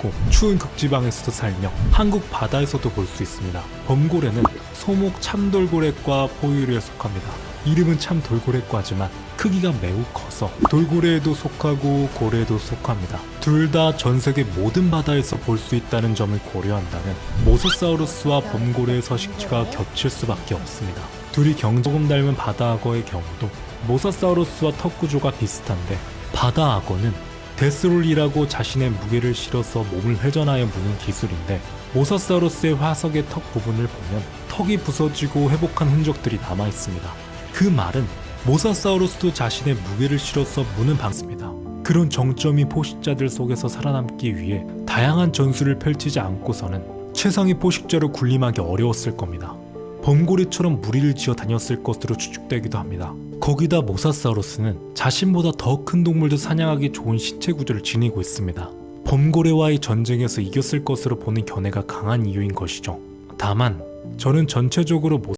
살고 추운 극지방에서도 살며 한국 바다에서도 볼 수 있습니다. 범고래는 소목 참돌고래과 포유류에 속합니다. 이름은 참 돌고래과지만 크기가 매우 커서 돌고래에도 속하고 고래에도 속합니다. 둘 다 전 세계 모든 바다에서 볼 수 있다는 점을 고려한다면 모사사우루스와 범고래의 서식지가 겹칠 수밖에 없습니다. 둘이 경조금 닮은 바다악어의 경우도 모사사우루스와 턱 구조가 비슷한데 바다악어는 데스롤이라고 자신의 무게를 실어서 몸을 회전하여 무는 기술인데 모사사우루스의 화석의 턱 부분을 보면 턱이 부서지고 회복한 흔적들이 남아 있습니다. 그 말은 모사사우루스도 자신의 무게를 실어서 무는 방습니다. 그런 정점이 포식자들 속에서 살아남기 위해 다양한 전술을 펼치지 않고서는 최상의 포식자로 군림하기 어려웠을 겁니다. 범고래처럼 무리를 지어 다녔을 것으로 추측되기도 합니다. 거기다 모사사우루스는 자신보다 더 큰 동물도 사냥하기 좋은 신체 구조를 지니고 있습니다. 범고래와의 전쟁에서 이겼을 것으로 보는 견해가 강한 이유인 것이죠. 다만 저는 전체적으로